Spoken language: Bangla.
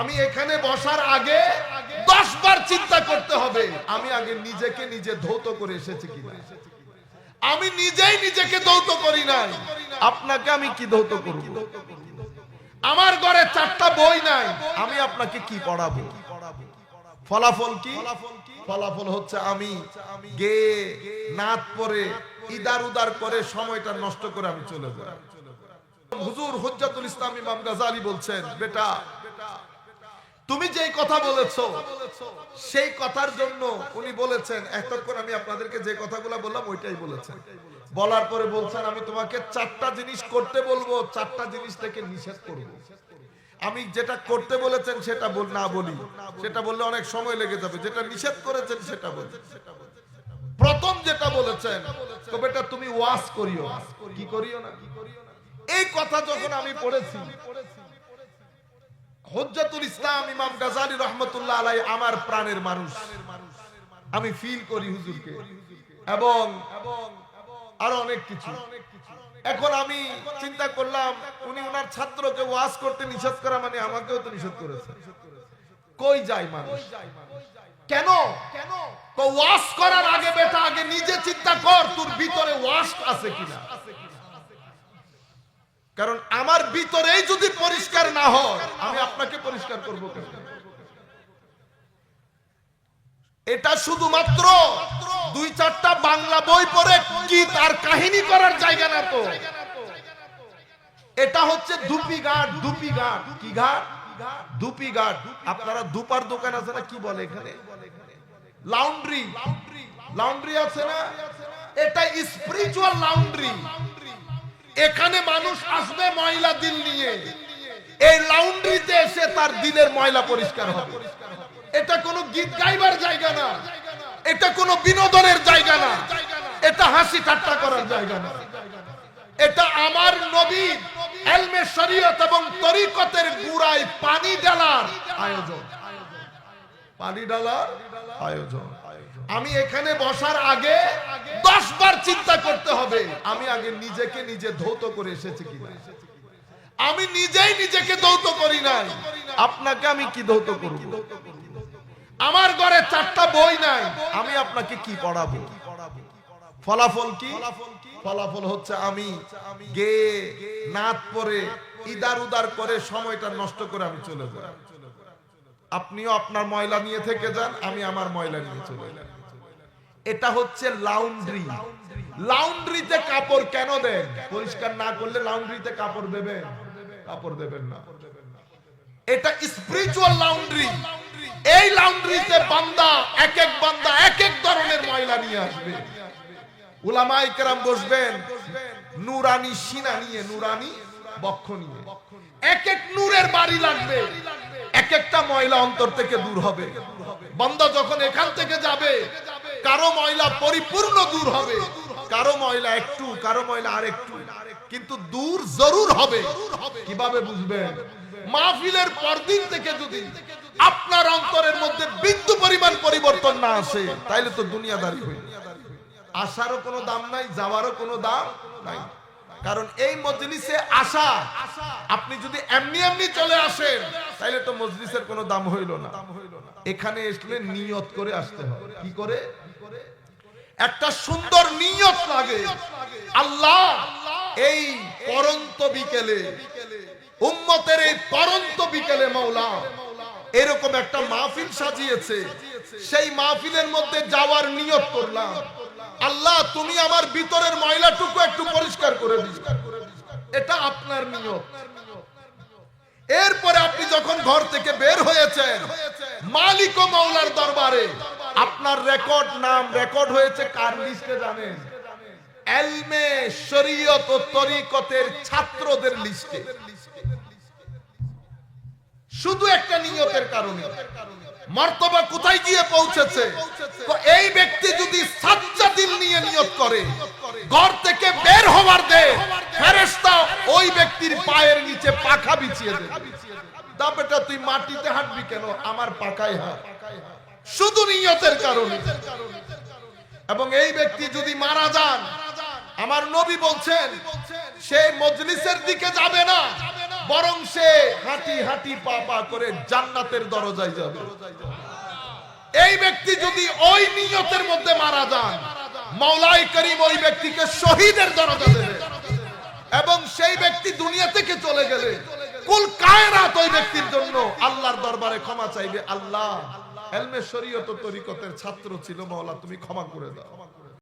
আমি এখানে বসার আগে দশ বার চিন্তা করতে হবে, আমি আগে নিজেকে নিজে ধৌত করে এসেছি কিনা? আমি নিজেই নিজেকে ধৌত করি নাই। আপনাকে আমি কি ধৌত করব? আমার ঘরে চারটা বই নাই, আমি আপনাকে কি পড়াবো? ফলাফল কি? ফলাফল হচ্ছে আমি গে নাচ পরে, ইদার উদার করে সময়টা নষ্ট করে আমি চলে যাই। হুজুর হুজ্জাতুল ইসলাম ইমাম গাজালি বলছেন, বেটা যেই কথা বলেছ, সেই কথার জন্য উনি বলেছেন, এতক্ষণ আমি আপনাদেরকে যে কথাগুলো বললাম, ওইটাই বলেছেন। বলার পরে বলছেন, আমি তোমাকে চারটা জিনিস করতে বলব, চারটা জিনিস থেকে নিষেধ করব। আমি যেটা করতে বলেছেন, সেটা বল, না বলি। সেটা বললে অনেক সময় লেগে যাবে। যেটা নিষেধ করেছেন, সেটা বলি। প্রথম যেটা বলেছেন তো বেটা তুমি ওয়াজ করিও। কি করিও না? এই কথা যখন আমি পড়েছি হজ্জাতুল ইসলাম ইমাম গাজালি রহমতুল্লাহ আলাই আমার প্রাণের মানুষ। আমি ফিল করি হুজুরকে। এবং আরও অনেক কিছু। এখন আমি চিন্তা করলাম, উনি ওনার ছাত্রকে ওয়াজ করতে নিষেধ করা মানে আমাকেও তো নিষেধ করেছে। কই যায় মানুষ? কেন? কেন তো ওয়াশ করার আগে বেটা, আগে নিজে চিন্তা কর, তোর ভিতরে ওয়াশ আছে কিনা। কারণ আমার ভিতরেই যদি পরিষ্কার না হয়, আমি আপনাকে পরিষ্কার করব কেন? এটা শুধুমাত্র দুই চারটা বাংলা বই পড়ে কি তার কাহিনী করার জায়গা না তো? এটা হচ্ছে দুপি ঘাট দুপি ঘাট কি ঘাট দুপি ঘাট আপনারা দুপার দোকান আছে না, কি বলে এখানে? লাউন্ড্রি লাউন্ড্রি আছে না? এটা স্পিরিচুয়াল লাউন্ড্রি এখানে মানুষ আসবে ময়লা দিল নিয়ে। এই লাউন্ড্রিতে এসে তার দিলের ময়লা পরিষ্কার হবে। এটা কোনো গীত গাইবার জায়গা না। এটা কোনো বিনোদনের জায়গা না। এটা হাসি ঠাট্টা করার জায়গা না। এটা আমার নবী, এলমে শরীয়ত এবং তরিকতের গুড়ায় পানি ডালার আয়োজন। পানি ডালার আয়োজন। আমি এখানে বসার আগে চিন্তা করতে হবে, আমি আগে নিজেকে নিজে ধৌত করে এসেছি কিনা? আমি নিজেই নিজেকে ধৌত করি নাই। আপনাকে আমি কি ধৌত করব? আমার ঘরে চারটা বই নাই, আমি আপনাকে কি পড়াবো? ফলাফল কি? ফলাফল হচ্ছে আমি গে নাচ পরে, ইদার উদার করে সময়টা নষ্ট করে আমি চলে যাই। আপনিও আপনার ময়লা নিয়ে থেকে যান, আমি আমার ময়লা নিয়ে চলে যাই। এটা হচ্ছে লাউন্ড্রি লাউন্ড্রিতে কাপড় কেন দেন? পরিষ্কার না করলে লাউন্ড্রিতে কাপড় দেবেন? কাপড় দেবেন না। এটা স্পিরিচুয়াল লাউন্ড্রি এই লাউন্ড্রিতে বান্দা, এক এক বান্দা, এক এক ধরনের ময়লা নিয়ে আসবে। উলামাই কেরাম বসবেন, নুরানি সিনা নিয়ে, নুরানি বক্ষ নিয়ে। এক এক নূরের বাড়ি লাগবে। এক একটা ময়লা অন্তর থেকে দূর হবে। বান্দা যখন এখান থেকে যাবে কারও ময়লা পরিপূর্ণ দূর হবে, কারও ময়লা একটু, কারও ময়লা আর একটু কিন্তু দূর জরুর হবে। কীভাবে বুঝবেন? মাহফিলের পরদিন থেকে যদি আপনার অন্তরের মধ্যে বিন্দু পরিমাণ পরিবর্তন না আসে, তাইলে তো দুনিয়াদারি হয়ে আসারও কোনো দাম নাই, যাওয়ারও কোনো দাম নাই। কারণ এই মজলিসে আসা, আপনি যদি এমনি এমনি চলে আসেন তাইলে তো মজলিসের কোনো দাম হইল না। এখানে আসলে নিয়ত করে আসতে হয় কি করে? একটা সুন্দর নিয়ত লাগে। আল্লাহ এই পরন্ত বিকেলে, উম্মতের এই পরন্ত বিকেলে মৌলা এরকম একটা মাহফিল সাজিয়েছে। সেই মাহফিলের মধ্যে যাওয়ার নিয়ত করলাম। আল্লাহ, তুমি আমার ভিতরের ময়লাটুকু একটু পরিষ্কার করে দিও। এটা আপনার নিয়ত। এরপরে আপনি যখন ঘর থেকে বের হয়েছেন মালিক ও মৌলার দরবারে। আপনার রেকর্ড নাম রেকর্ড হয়েছে কার লিস্টে জানেন? এলমে শরীয়ত ও তরিকতের ছাত্রদের লিস্টে শুধু একটা নিয়তের কারণে। মর্তবা কোথায় গিয়ে পৌঁছেছে? তো এই ব্যক্তি যদি সাচ্চা দিল নিয়ে নিয়ত করে, ঘর থেকে বের হওয়ার দে ফেরেশতা ওই ব্যক্তির পায়ের নিচে পাখা বিছিয়ে দেবে। তা বেটা, তুই মাটিতে হাঁটবি কেন? আমার পাকায় হাঁট। শুধু নিয়তের কারণে। এবং এই ব্যক্তি যদি মারা যান, আমার নবী বলছেন, সে মজলিসের দিকে যাবে না, বরং সে হাঁটি হাঁটি পা পা করে জান্নাতের দরজায় যাবে। এই ব্যক্তি যদি ওই নিয়তের মধ্যে মারা যান মাওলাই করিম ওই ব্যক্তিকে শহীদের দরজা দেবে। এবং সেই ব্যক্তি দুনিয়া থেকে চলে গেলে কুল কায়রাত ওই ব্যক্তির জন্য আল্লাহর দরবারে ক্ষমা চাইবে। আল্লাহ এলমেশ্বরীয় শরীয়ত তরিকতের ছাত্র ছিল মাওলা, তুমি ক্ষমা করে দাও।